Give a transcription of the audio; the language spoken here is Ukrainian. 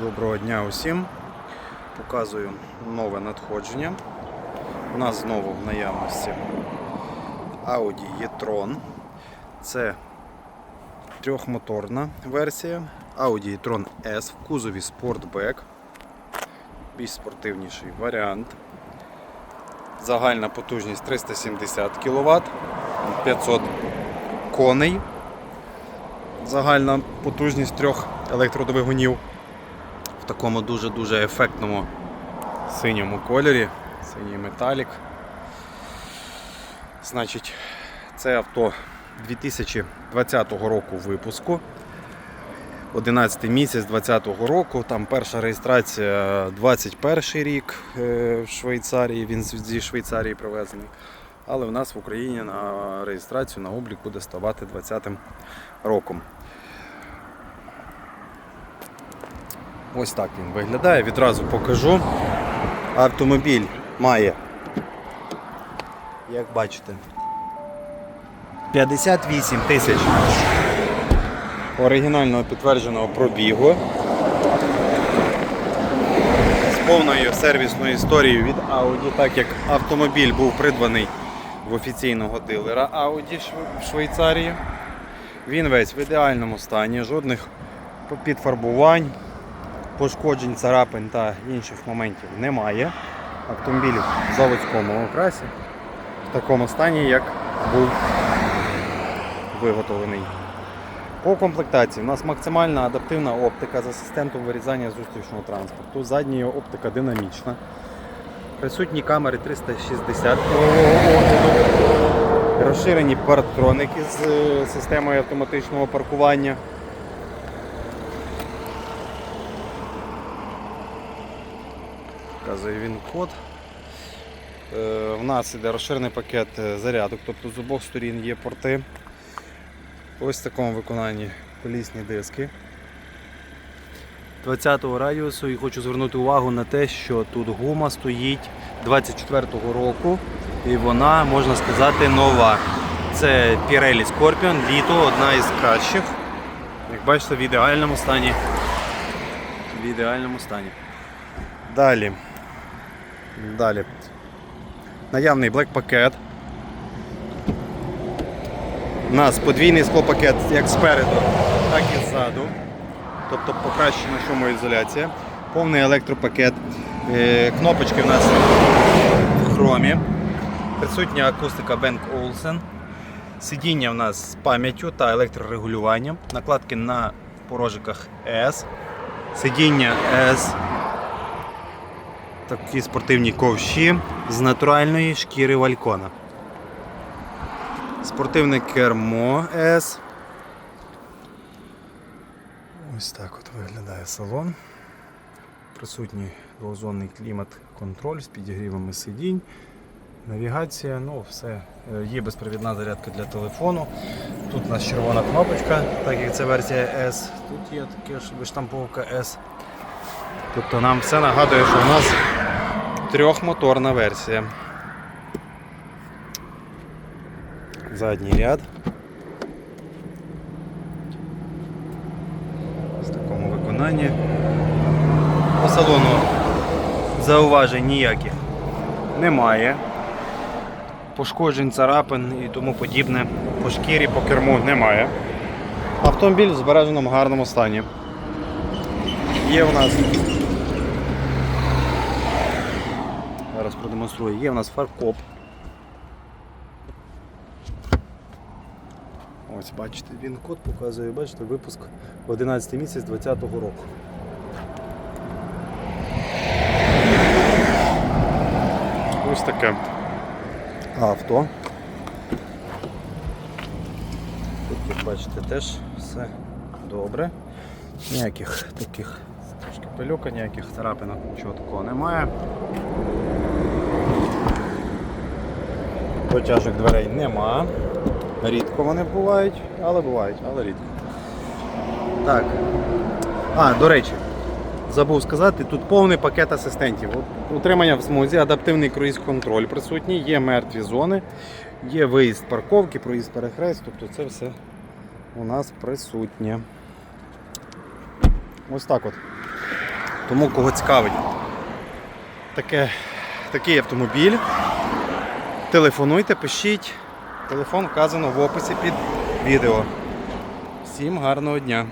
Доброго дня усім. Показую нове надходження. У нас знову в наявності Audi e-tron. Це трьохмоторна версія. Audi e-tron S в кузові Sportback. Більш спортивніший варіант. Загальна потужність 370 кВт, 500 коней. Загальна потужність трьох електродвигунів такому дуже-дуже ефектному синьому кольорі, синій металік. Значить, це авто 2020 року випуску. 11 місяць 2020 року, там перша реєстрація 21 рік е, в Швейцарії, він зі Швейцарії привезений. Але в нас в Україні на реєстрацію на облік буде ставати 20 роком. Ось так він виглядає. Відразу покажу. Автомобіль має, як бачите, 58 тисяч оригінального підтвердженого пробігу. З повною сервісною історією від Audi, так як автомобіль був придбаний в офіційного дилера Audi в Швейцарії. Він весь в ідеальному стані, жодних підфарбувань, пошкоджень, царапин та інших моментів немає. Автомобіль в заводському окрасі в такому стані, як був виготовлений. По комплектації у нас максимальна адаптивна оптика з асистентом вирізання зустрічного транспорту. Задня оптика динамічна. Присутні камери 360 огляду. Розширені парктроники з е, системою автоматичного паркування. Вказує він код. Е, В нас іде розширений пакет е, зарядок, тобто з обох сторін є порти. Ось в такому виконанні колісні диски. 20-го радіусу і хочу звернути увагу на те, що тут гума стоїть 24-го року і вона, можна сказати, нова. Це Pirelli Scorpion, літо, одна із кращих. Як бачите, в ідеальному стані. В ідеальному стані. Далі. Далі. Наявний блек пакет. У нас подвійний склопакет як спереду, так і ззаду. Тобто покращена шумоізоляція. Повний електропакет. Е, Кнопочки в нас в хромі. Присутня акустика Bang Olufsen. Сидіння в нас з пам'яттю та електрорегулюванням. Накладки на порожиках S. Сидіння S. Такі спортивні ковші з натуральної шкіри валькона. Спортивне кермо S. Ось так от виглядає салон. Присутній двозонний клімат-контроль з підігрівами сидінь. Навігація, ну все. Е, Є безпровідна зарядка для телефону. Тут у нас червона кнопочка, так як це версія S. Тут є таке ж виштамповка S. Тобто нам все нагадує, що у нас трьохмоторна версія. Задній ряд. В такому виконанні. По салону зауважень ніяких немає. Пошкоджень, царапин і тому подібне по шкірі, по керму немає. Автомобіль в збереженому гарному стані. Є у нас. Зараз продемонструю. Є у нас фаркоп. Ось бачите, він код показує, бачите, випуск 11 місяць 2020 року. Ось таке авто. Тут, як бачите, теж все добре. Ніяких таких трошки пилюка, ніяких царапинок, нічого такого немає. Протяжок дверей нема. Рідко вони бувають, але бувають, але рідко. Так. А, до речі, забув сказати, тут повний пакет асистентів. Утримання в смузі, адаптивний круїз-контроль присутній, є мертві зони, є виїзд парковки, проїзд перехрест, тобто це все у нас присутнє. Ось так от. Тому кого цікавить таке, такий автомобіль, телефонуйте, пишіть. Телефон вказано в описі під відео. Всім гарного дня!